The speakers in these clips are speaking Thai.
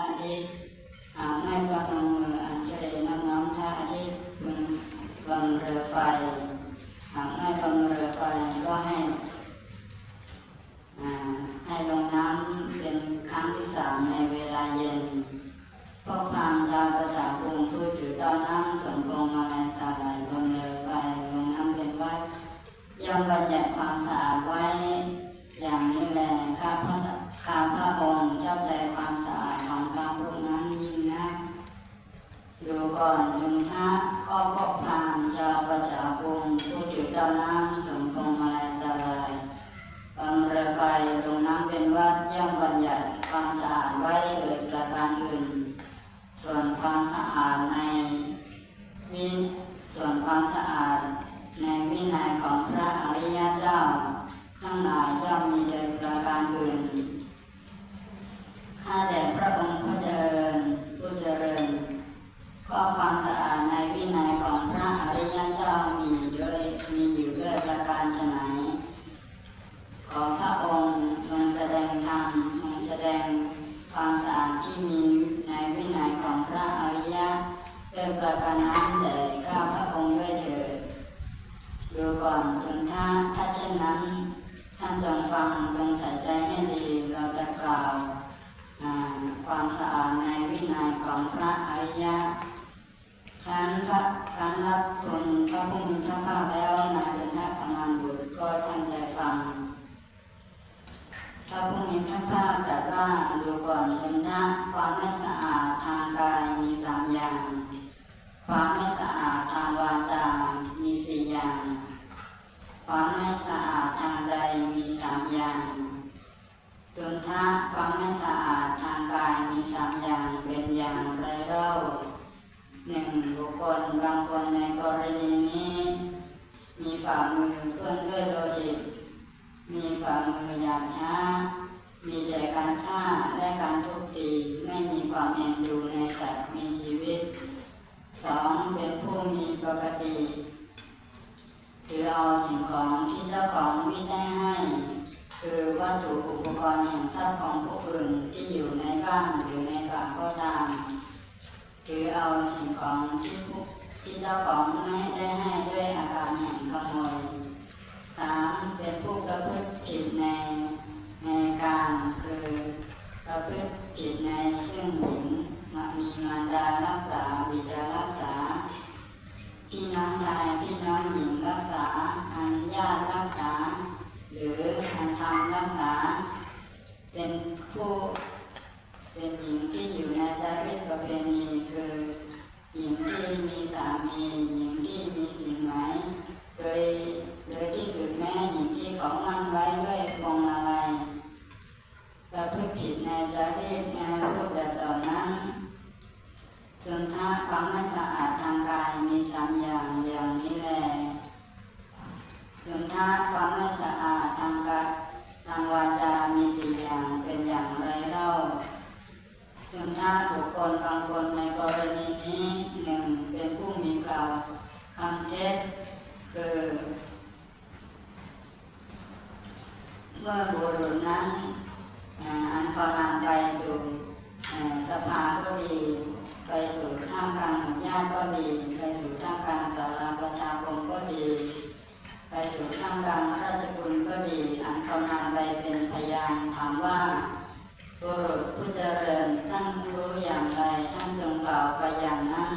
อาทิตย์หากไม่ประนมมืออัญเชิญน้ำน้อมพระอาทิตย์บนบนเรือไฟหากไม่บนเรือไฟก็ให้อ่าให้ลงน้ำเป็นครั้งที่สามในเวลาเย็นพวกพราหมณ์ชาวประชาคงผู้ถือต้อนน้ำสมพงมาในสาลายบนเรือไฟลงน้ำเป็นวัดย่อมบัญญัติความสะอาดไว้อย่าง ชาวประชาคงผู้ถือเต้าน้ำสมพงมาลายสลายบางรือไฟลงน้ำเป็นวัดย่อมบัญญัติความสะอาดไว้โดยประการอื่น ส่วนความสะอาดในวิส่วนความสะอาดในวินัยของพระอริยเจ้า ทั้งหลายย่อมมีโดยประการอื่นข้าแต่ สดงทรงแสดงความสะอาดที่มีในวินัยของพระอริยะด้วยประการนั้นแด่ข้าพระองค์ด้วยเถิดดูก่อนจนถ้าถ้าเช่นนั้น ท่านจงฟังจงใส่ใจให้ดีเราจะกล่าวความสะอาดในวินัยของพระอริยะท่านพระการรับทุนพระผู้มีพระภาคแล้วนายจนทกำมันบุตรก็ตั้งใจฟัง พระผู้มีพระภาคตรัสว่าดูก่อนจนถ้าความไม่สะอาดทางกายมีสามอย่าง ความไม่สะอาดทางวาจา มีสี่อย่าง ความไม่สะอาดทางใจมีสามอย่างจนถ้าความไม่สะอาดทางกายมีสามอย่างเป็นอย่างไรเล่าหนึ่งบุคคลบางคนในกรณีนี้ มีฝ่ามือเปื้อนด้วยโลหิ มีฝ่ามือหยาบช้า มีแต่การฆ่าและการทุบตีไม่มีความเอ็นดูในสัตว์มีชีวิตสองเป็นผู้มีปกติถือเอาสิ่งของที่เจ้าของมิได้ให้ คือวัตถุอุปกรณ์แห่งทรัพย์ของผู้อื่นที่อยู่ในบ้านหรือในป่าก็ตามถือเอาสิ่งของที่ผู้ที่เจ้าของไม่ได้ให้ด้วยอาการแห่งขโมย สามเป็นผู้ประพฤติผิดในในการคือประพฤติผิดในซึ่งหญิงมีมารดารักษาบิดารักษา พี่น้องชายพี่น้องหญิงรักษาอันญาติรักษา หรืออันธรรมรักษา เป็นผู้เป็นหญิงที่อยู่ในจารีตประเพณีคือหญิงที่มีสามีหญิงที่มีสิ่งหม โดยโดยที่สุดแม่หญิงที่เขามั่นไว้ด้วยพวงมาลัยประพฤติผิดในจารีตในรูปแบบเหล่านั้น จนถ้าความไม่สะอาดทางกายมีสามอย่างอย่างนี้แหละจนถ้าความไม่สะอาดทางกายทางวาจา มีสี่อย่างเป็นอย่างไรเล่าจนถ้าบุคคลบางคนในกรณีนี้หนึ่งเป็นผู้มีกล่าวคำเท็จ คือเมื่อบุรุษนั้นอ่าอันเขานำไปสู่สภาก็ดี ไปสู่ท่ามกลางหมู่ญาติก็ดี ไปสู่ท่ามกลางสาราประชาคมก็ดี ไปสู่ท่ามกลางราชกุลก็ดี อันเขานำไปเป็นพยานถามว่าบุรุษผู้เจริญท่านรู้อย่างไรท่านจงกล่าวไปอย่างนั้น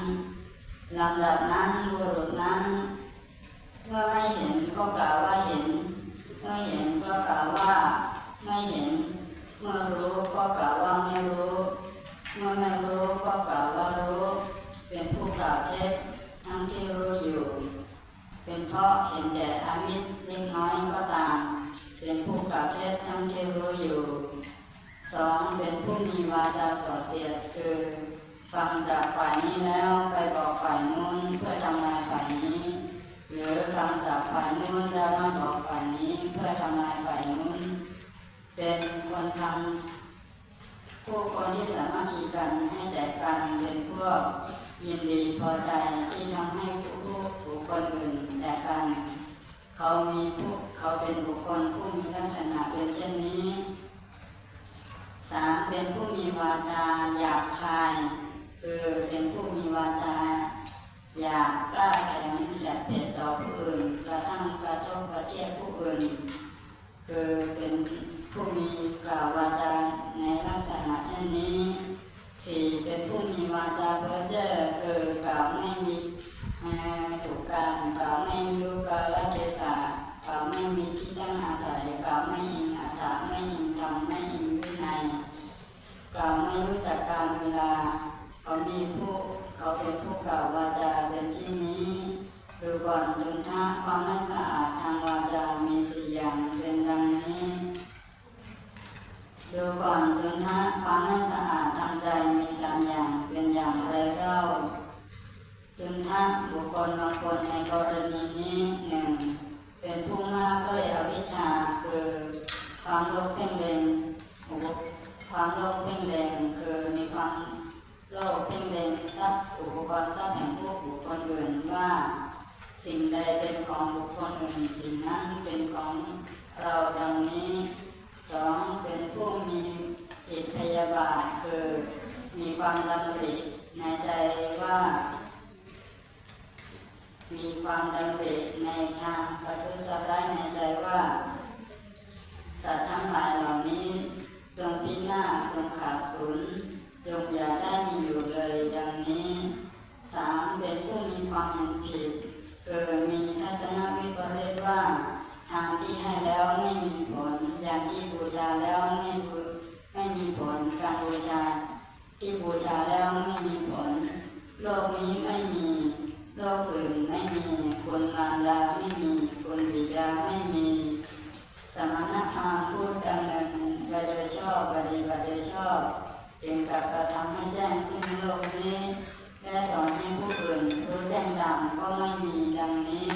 ลำดับนั้นบุรุษนั้น เมื่อไม่เห็นก็กล่าวว่าเห็น เมื่อเห็นก็กล่าวว่า ไม่เห็น เมื่อรู้ก็กล่าวว่าไม่รู้ เมื่อไม่รู้ก็กล่าวว่ารู้ เป็นผู้กล่าวเท็จทั้งที่รู้อยู่ เป็นเพราะเห็นแต่อมิตรเล็กน้อยก็ตาม เป็นผู้กล่าวเท็จทั้งที่รู้อยู่สองเป็นผู้มีวาจาส่อเสียดคือ ฟังจากฝ่ายนี้แล้วไปบอกฝ่ายนู้นเพื่อทำลายฝ่ายนี้ หรือฟังจากฝ่ายนู้นแล้วมาบอกฝ่ายนี้เพื่อทำลายฝ่ายนู้น เป็นคนทำผู้คนที่สามารถคีกันให้แตกกันเป็นพวกยินดีพอใจที่ทำให้ผู้ผู้บุคคลอื่นแตกกัน เขามีผู้เขาเป็นบุคคลผู้มีลักษณะเป็นเช่นนี้สสามเป็นผู้มีวาจาหยาบคาย คือเป็นผู้มีวาจาหยาบกล้าแข็งเสียดเผ็ดต่อผู้อื่น กระทั่งกระทบประเื่นคือเป็นผู้มีกล่าววาจาในลักษณะเช่นนี้สี่เป็นผู้มีวาจาเพ้อเจ้อคือกล่าวไม่มีถูกการกล่าวไม่รู้กาลเทศะกล่าวไม่มีที่ตั้งอาศัยกล่าวไม่อิงอัตถะไม่อิงธรรมไม่อิงวินัยกล่าวไม่รู้จักการเวลาเขามีผู้เขาเป็นผู้กล่าววาจาเป็นเช่นนี้ ดูก่อนจุนทะความไม่สะอาดทางวาจา มีสี่อย่างเป็นดังนี้ ดูก่อนจุนทะความไม่สะอาดทางใจมีสามอย่างเป็นอย่างไรเล่าจุนทะบุคคลบางคนในกรณีนี้หนึ่งเป็นผู้มากด้วยอวิชชาคือความโลภเพ่งเล็งความโลภเพ่งเล็งคือมีความโลภเพ่งเล็งทรัพย์อุปกรณ์ทรัพย์แห่งพวกบุคคลอื่นว่า สิ่งใดเป็นของบุคคลอื่นสิ่งนั้นเป็นของเราดังนี้สองเป็นผู้มีจิตพยาบาทคือมีความดำริในใจว่า มีความดำริในทางประทุษร้ายในใจว่า สัตว์ทั้งหลายเหล่านี้จงพินาศจงขาดสูญจงอย่าได้มีอยู่เลยดังนี้สามเป็นผู้มีความเห็นผิด คือมีทัศนวิปริตว่าทางที่ให้แล้วไม่มีผลอย่างที่บูชาแล้วไม่ไม่มีผลการบูชา ที่บูชาแล้วไม่มีผล โลกนี้ไม่มีโลกอื่นไม่มีคนมารดาไม่มีคนบิดาไม่มี สมณพราหมพูดดำเนินไปโดยชอบปฏิบัติโดยชอบเกี่ยวกับกระทำให้แจ้งซึ่งโลกนี้ และสอนให้ผู้อื่นรู้แจ้งดำก็ไม่มีดังนี้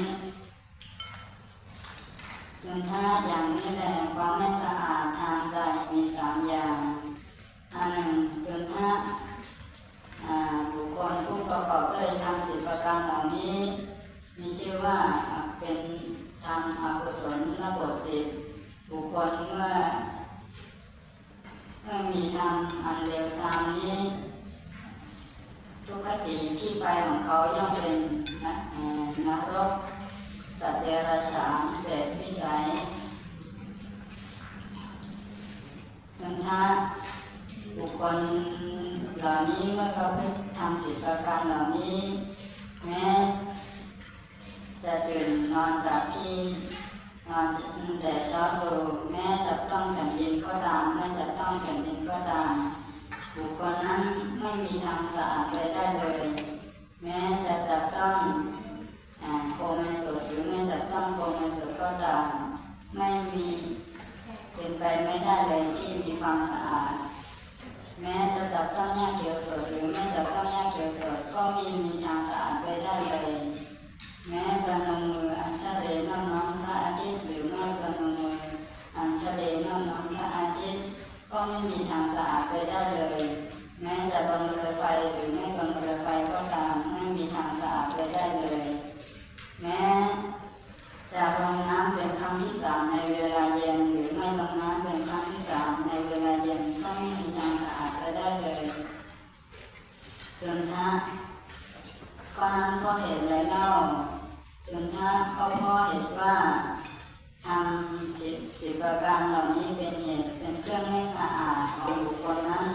จนถ้าอย่างนี้แหละความไม่สะอาดทางใจมีสามอย่างอันหนึ่งจนถ้าบุคคลผู้ประกอบด้วยทำสิบประการเหล่านี้ มีชื่อว่าเป็นทำอกุศลระบทสิบบุคคลเมื่อเมื่อมีทำอันเลวทรามนี้ ติที่ไปของเขาย่อมเป็นนะเอ่อนรก สัตว์เดรัจฉานเปรตวิสัยจนถ้าบุคคลเหล่านี้เมื่อเขาทำสิบประการเหล่านี้ แม้จะตื่นนอนจากที่นอนแต่เช้าตรู่แม้จะต้องแผ่นดินก็ตามไม่จะต้องแผ่นดินก็ตาม บุคคลนั้นไม่มีทางสะอาดไปได้เลย แม้จะจับต้องโคมไม่สุดหรือไม่จับต้องโคมไม่สุดก็ตาม ไม่มีเป็นไปไม่ได้เลยที่มีความสะอาด แม้จะจับต้องหญ้าเขียวสดหรือไม่จับต้องหญ้าเขียวสดก็ไมีมีทางสะอาดไปได้เลยแม้ประนมมืออัญชเรน้อมน้อมพระอาทิตย์หรือไม่ประนมมืออัญชเรน้อมน้อมพระอาทิตย์ก็ไม่มีทางสะอาดไปได้เลย แม้จะบำเรอไฟหรือไม่บำเรอไฟก็ตามไม่มีทางสะอาดไปได้เลย แม้จะลงน้ำเป็นครั้งที่สามในเวลาเย็นหรือไม่ลงน้ำเป็นครั้งที่สามในเวลาเย็นก็ไม่มีทางสะอาดไปได้เลยจนถ้าก็นั้นก็เห็นไรเล่าจนถ้าก็พราะเห็นว่าทำสิบสิบประการเหล่านี้เป็นเหตุเป็นเครื่องไม่สะอาดของบุคคลนั้น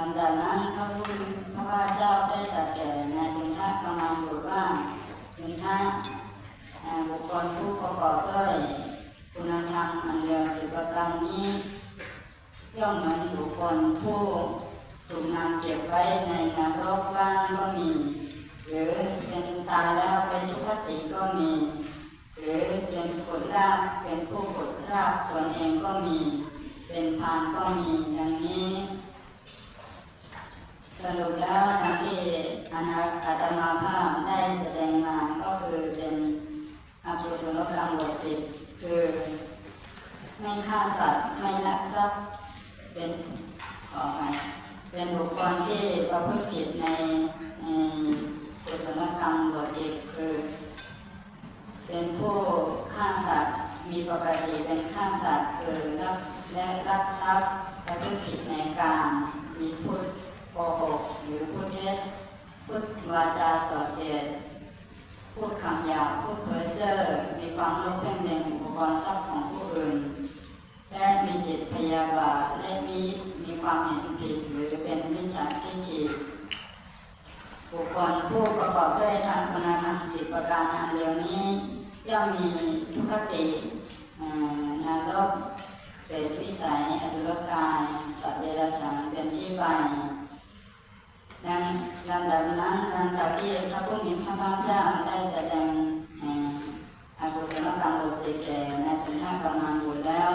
ลำดับนั้นพระผู้พระว่าเจ้าได้ตรัสแก่นายจุนทะกำลังบุตรว่าจุนทะอ่าบุคคลผู้ประกอบด้วยคุณธรรมอันเดียวสิบประการนี้ย่อมเหมือนบุคคลผู้ถูกนำเก็บไว้ในนรกบ้างก็มี หรือเป็นตายแล้วเป็นทุกขติก็มี หรือเป็นกดลาบเป็นผู้กดลาบตนเองก็มี เป็นพานก็มีอย่างนี้ สรุปแล้วทางที่อนาอาตมาภาพได้แสดงมาก็คือเป็นอกุศลกรรมบทสิบคือไม่ฆ่าสัตว์ไม่ลักทรัพย์เป็นขอไปเป็นบุคคลที่ประพฤติผิดในในกุศลกรรมบทสิบคือ เป็นผู้ฆ่าสัตว์มีปกติเป็นฆ่าสัตว์คือลัก และรักทรัพย์และพฤติผิดในการมีพูดโกหกหรือพูดเท็จพูด วาจาส่อเสียดพูดคำหยาบพูดเพ้อเจ้อมีความโลภเพ่งเล็งอุปกรณ์ทรัพย์ของผู้อื่น และมีจิตพยาบาทและมีมีความเห็นผิดหรือเป็นมิจฉาทิฏฐิบุคคลผู้ประกอบด้วยทางคุณธรรมสิบประการอันเดียวนี้ย่อมมีทุกขตินรกเปรตวิสัยอสุรกาย สัตว์เดรัจฉานเป็นที่ไปดัง ลำดับนั้นหลังจากที่พระผู้มีพระภาคเจ้าได้แสดงอากุศลกรรมบทสิแก่ในจันทกรรมบุตรแล้ว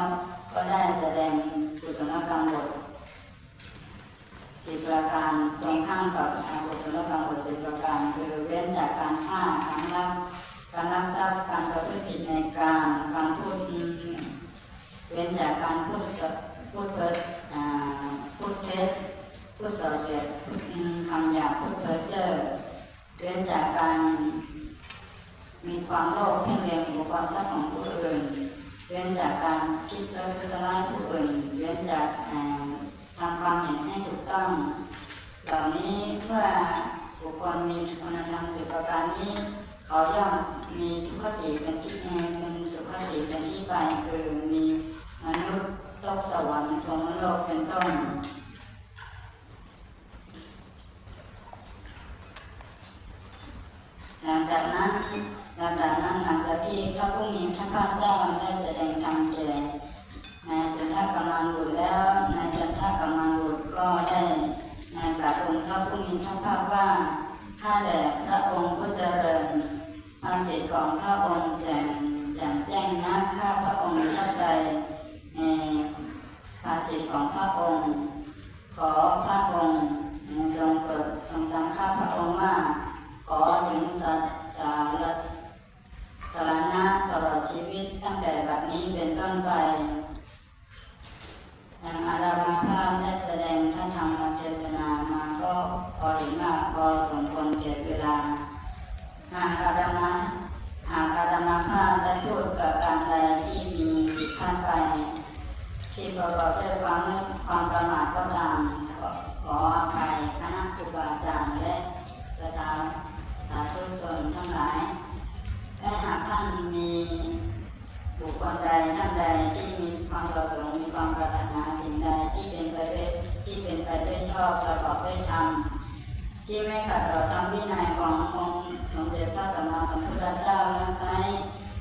ก็ได้แสดงกุศลกรรมบทสิบประการตรงข้ามกับอากุศลกรรมบทสิบประการ คือเว้นจากการฆ่าการลักการลักทรัพย์การประพฤติผิดในการการพูดอืมเว้นจากการพูดสพูดเพิดอ่าพูดเท็จ พูดส่อเสียดพูดคำหยาบพูดเพ้อเจ้อเว้นจากการมีความโลภเพ่งเล็งอุปกรณ์ทรัพย์ของผู้อื่น เว้นจากการคิดและทุสร้ายผู้อื่น เว้นจากเอ่อทำความเห็นให้ถูกต้อง เหล่านี้เมื่อบุคคลมีคุณธรรมสิบประการนี้ เขาย่อมมีทุกขติเป็นที่เอ่อเป็นสุขติเป็นที่ไปคือมีมนุษย์โลกสวรรค์พรหมโลกเป็นต้นหลังจากนั้นลำดับนั้นหลังจากที่พระผู้มีพระภาคเจ้าได้แสดงธรรมแก่นายจันทกำลังบุตรแล้วนายจันทกำลังบุตรก็ได้นายกราบองค์พระผู้ มีพระภาคว่าข้าแต่พระองค์ผู้เจริญอาศิษย์ของพระองค์แจ่มแจ่มแจ้งนะข้าพระองค์ชอบใจในภาศิษย์ของพระองค์ ขอพระองค์จงโปรดทรงจำข้าพระองค์ว่าขอถึงสัตสาร มมาสัมพุทธเจ้านั้นไซ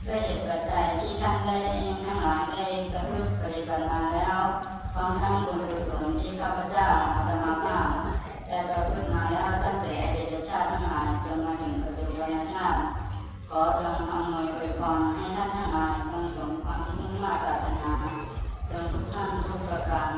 ด้วยเหตุปัจจัยที่ท่านได้เองทั้งหลายได้ประพฤติปฏิบัติมาแล้วพร้อมทั้งบุญกุศลที่ข้าพเจ้าอาตมาภาพได้ประพฤติมาแล้วตั้งแต่อดีตชาติทั้งหลายจนมาถึงปัจจุบันชาติขอจงอำนวยอวยพรให้ท่านทั้งหลายจงสมความมุ่งมา่ปรารถนาจงทุกท่านทุกประการ